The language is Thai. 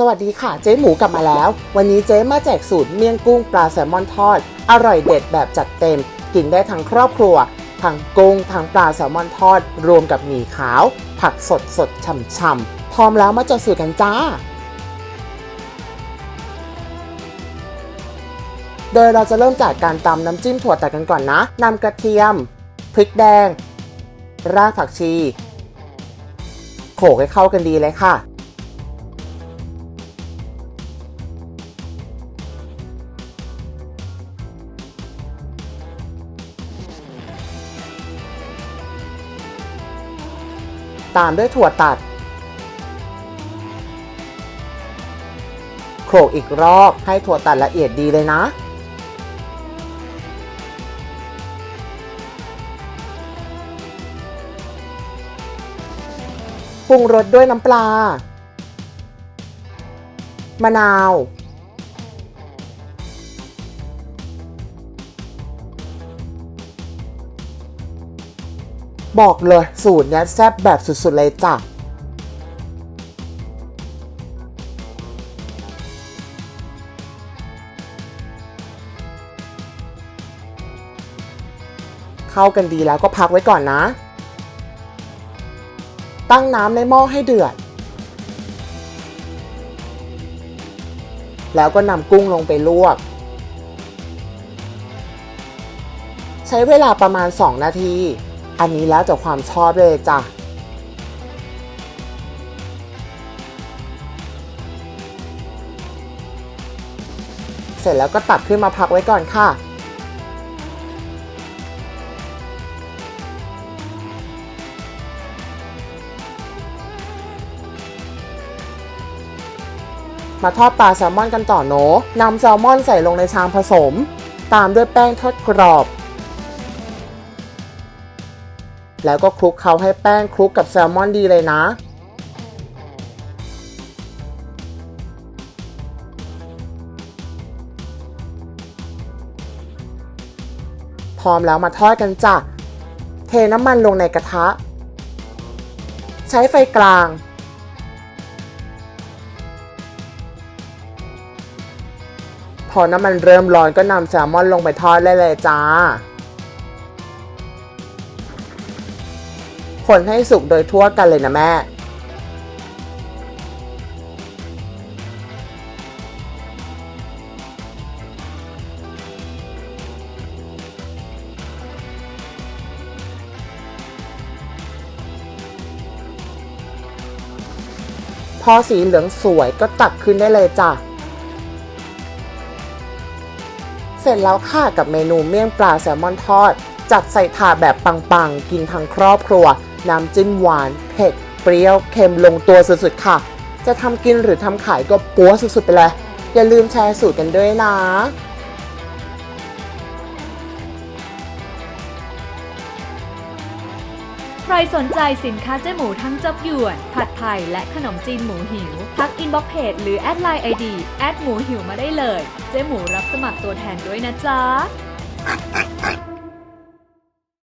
สวัสดีค่ะเจ๊หมูกลับมาแล้ว วันนี้เจ๊มาแจกสูตรเมี่ยงกุ้งปลาแซลมอนทอด อร่อยเด็ดแบบจัดเต็ม กินได้ทั้งครอบครัว ทั้งกุ้งทั้งปลาแซลมอนทอด รวมกับหมี่ขาว ผักสดสดฉ่ำๆพร้อมแล้วมาจดสูตรกันจ้า โดยเราจะเริ่มจากการตำน้ำจิ้มถั่วตัดกันก่อนนะนำกระเทียม พริกแดง รากผักชี โขลกให้เข้ากันดีเลยค่ะ ตามด้วยถั่วตัด โขลกอีกรอบให้ถั่วตัดละเอียดดีเลยนะ ปรุงรสด้วยน้ำปลามะนาว บอกเลยสูตรเนี้ยแซ่บแบบสุดๆเลยจ้ะเข้ากันดีแล้วก็พักไว้ก่อนนะ ตั้งน้ำในหม้อให้เดือด แล้วก็นำกุ้งลงไปลวก ใช้เวลาประมาณ 2 นาที อันนี้แล้วแต่ความชอบเลยจ้ะเสร็จแล้วก็ตักขึ้นมาพักไว้ก่อนค่ะ มาทอดปลาแซลมอนกันต่อโนนำแซลมอนใส่ลงในชามผสม ตามด้วยแป้งทอดกรอบ แล้วก็คลุกเคล้าให้แป้งคลุกกับแซลมอนดีเลยนะ พร้อมแล้วมาทอดกันจ้ะ เทน้ำมันลงในกระทะ ใช้ไฟกลางพอน้ำมันเริ่มร้อนก็นำแซลมอนลงไปทอดได้เลยจ้า คนให้สุกโดยทั่วกันเลยนะแม่พอสีเหลืองสวยก็ตักขึ้นได้เลยจ้ะ เสร็จแล้วค่ะกับเมนูเมี่ยงปลาแซลมอนทอด จัดใส่ถาดแบบปังๆ กินทั้งครอบครัว น้ำจิ้มหวาน เผ็ด เปรี้ยว เค็มลงตัวสุดๆค่ะ จะทำกินหรือทำขายก็ปัวสุดๆไปเลย อย่าลืมแชร์สูตรกันด้วยนะใครสนใจสินค้าเจ๊หมูทั้งจับหยวน ผัดไทยและขนมจีนหมูหิว ทักอินบ็อกเพจหรือแอดไลน์ไอดีแอดหมูหิวมาได้เลย เจ๊หมูรับสมัครตัวแทนด้วยนะจ๊ะ